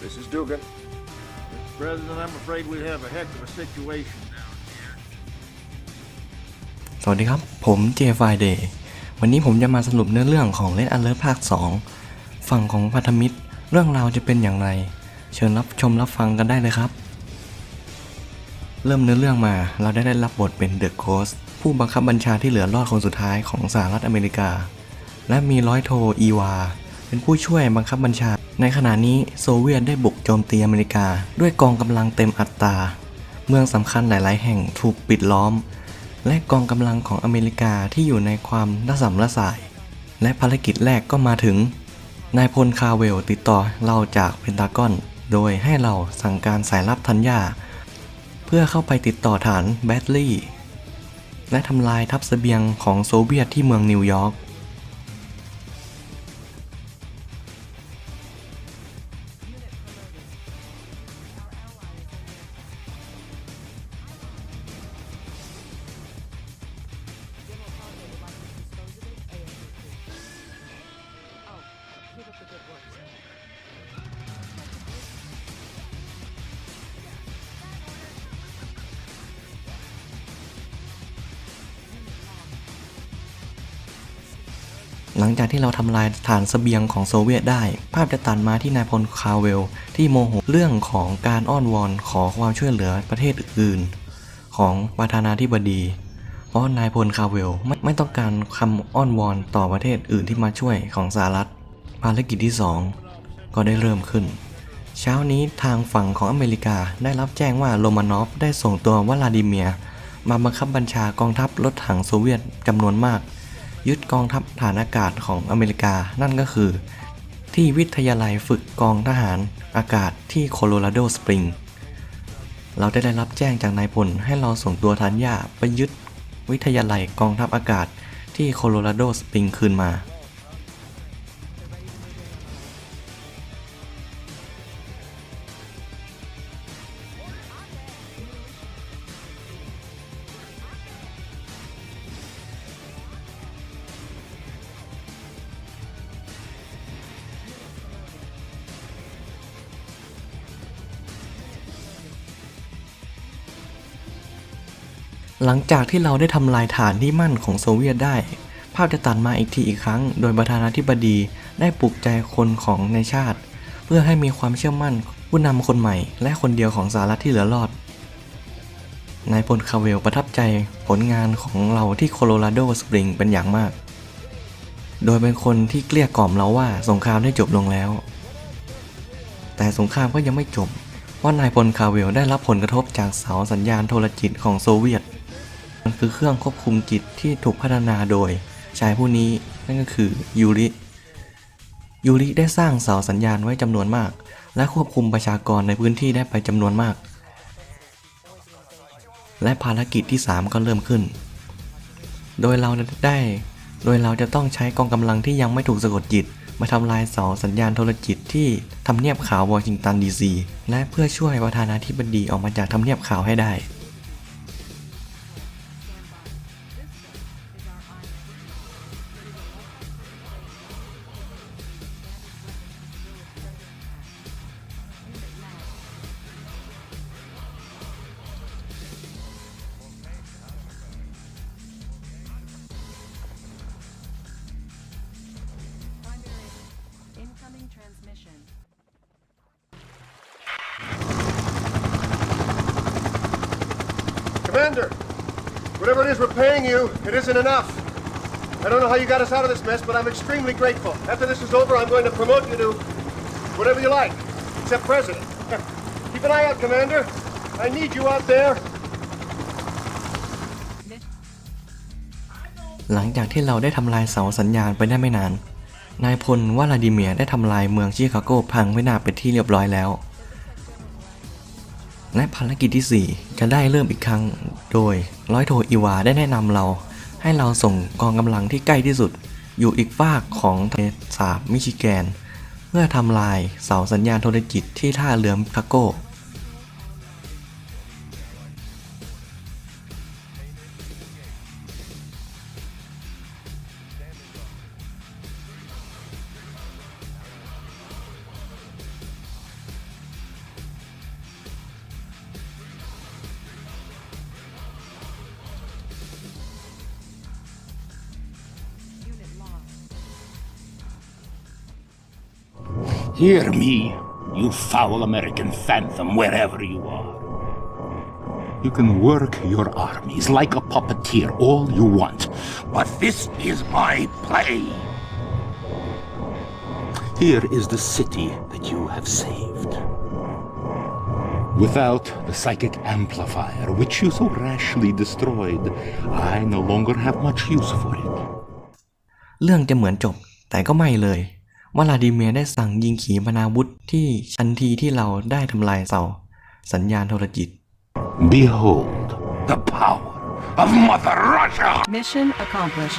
This is Dugan. President, I'm afraid we have a heck of a situation down here. สวัสดีครับ ผมเจฟายเดย์วันนี้ผมจะมาสรุปเนื้อเรื่องของเลดอันเลิภาค 2 ฝั่งของพันธมิตร เรื่องราวจะเป็นอย่างไร เชิญรับชมรับฟังกันได้เลยครับ เริ่มเนื้อเรื่องมาเราได้ได้รับบทเป็นเดอะโคสผู้บังคับบัญชาที่เหลือรอดคนสุดท้ายของสหรัฐอเมริกา และมีร้อยโทอีวา เป็นผู้ช่วยบังคับบัญชา ในขณะนี้โซเวียตได้บุกโจมตีอเมริกา ด้วยกองกำลังเต็มอัตรา เมืองสำคัญหลาย ๆ แห่งถูกปิดล้อม และกองกำลังของอเมริกาที่อยู่ในความระสำระสาย และภารกิจแรกก็มาถึง นายพลคาร์เวลติดต่อเราจากเพนทากอน โดยให้เราสั่งการสายลับทัญญา เพื่อเข้าไปติดต่อฐานแบตลี่ และทำลายทัพเสบียงของโซเวียตที่เมืองนิวยอร์ก หลังจากที่เราทำลายฐานเสบียงของโซเวียตได้ ภาพจะตัดมาที่นายพลคาร์เวล ที่โมโหเรื่องของการอ้อนวอนขอความช่วยเหลือประเทศอื่น ของประธานาธิบดี เพราะนายพลคาร์เวลไม่ไม่ต้องการคำอ้อนวอนต่อประเทศอื่นที่มาช่วยของสหรัฐ ภารกิจที่ 2 ก็ได้เริ่มขึ้น เช้านี้ทางฝั่งของอเมริกาได้รับแจ้งว่าโรมานอฟได้ส่งตัววลาดิเมียร์มาบังคับบัญชากองทัพรถถังโซเวียตจำนวนมาก ยึดกองทัพฐานอากาศของอเมริกานั่นก็คือ ที่วิทยาลัยฝึกกองทหารอากาศที่โคโลราโดสปริงเราได้ได้รับแจ้งจากนายพลให้เราส่งตัวทันยาไปยึดวิทยาลัยกองทัพอากาศที่โคโลราโดสปริงคืนมา หลังจากที่เราได้ทำลายฐานที่มั่นของโซเวียตได้ ภาพจะตัดมาอีกทีอีกครั้ง โดยประธานาธิบดีได้ปลุกใจคนของในชาติ เพื่อให้มีความเชื่อมั่นผู้นำคนใหม่ และคนเดียวของสหรัฐที่เหลือรอด นายพลคาเวลประทับใจผลงานของเราที่โคโลราโดสปริงเป็นอย่างมาก โดยเป็นคนที่เกลี้ยกล่อมเราว่าสงครามได้จบลงแล้ว แต่สงครามก็ยังไม่จบ เพราะนายพลคาเวลได้รับผลกระทบจากเสาสัญญาณโทรจิตของโซเวียต คือเครื่องควบคุมจิตที่ถูกพัฒนาโดย ชายผู้นี้นั่นก็คือยูริ ยูริได้สร้างเสาสัญญาณไว้จำนวนมาก และควบคุมประชากรในพื้นที่ได้ไปจำนวนมาก และภารกิจที่ 3 ก็เริ่มขึ้น โดยเราได้ โดยเราจะต้องใช้กองกำลังที่ยังไม่ถูกสะกดจิตมาทำลายเสาสัญญาณโทรจิตที่ทำเนียบขาววอชิงตันดีซีและเพื่อช่วยประธานาธิบดีออกมาจากทำเนียบขาวให้ได้ Commander! Whatever it is we're paying you, it isn't enough. I don't know how you got us out of this mess, but I'm extremely grateful. After this is over, I'm going to promote you to whatever you like, except president. Keep an eye out, Commander. I need you out there. หลังจากที่เราได้ทำลายเสาสัญญาณไปได้ไม่นาน นายพลวลาดิเมียร์ได้ทำลายเมืองชิคาโกพังพินาเป็นที่เรียบร้อยแล้ว และภารกิจที่ 4 จะได้เริ่มอีกครั้ง โดยร้อยโทอีวาได้แนะนำเรา ให้เราส่งกองกำลังที่ใกล้ที่สุด อยู่อีกฝากของทะเลสาบมิชิแกน เพื่อทำลายเสาสัญญาณโทรจิตที่ท่าเรือชิคาโก Hear me, you foul American phantom, wherever you are. You can work your armies like a puppeteer all you want, but this is my play. Here is the city that you have saved. Without the psychic amplifier, which you so rashly destroyed, I no longer have much use for it. เรื่องจะเหมือนจบ แต่ก็ไม่เลย วลาดิเมียร์ได้สั่งยิงขีปนาวุธที่ทันทีที่เราได้ทำลายเสาสัญญาณโทรจิต Behold the power of Mother Russia! Mission accomplished.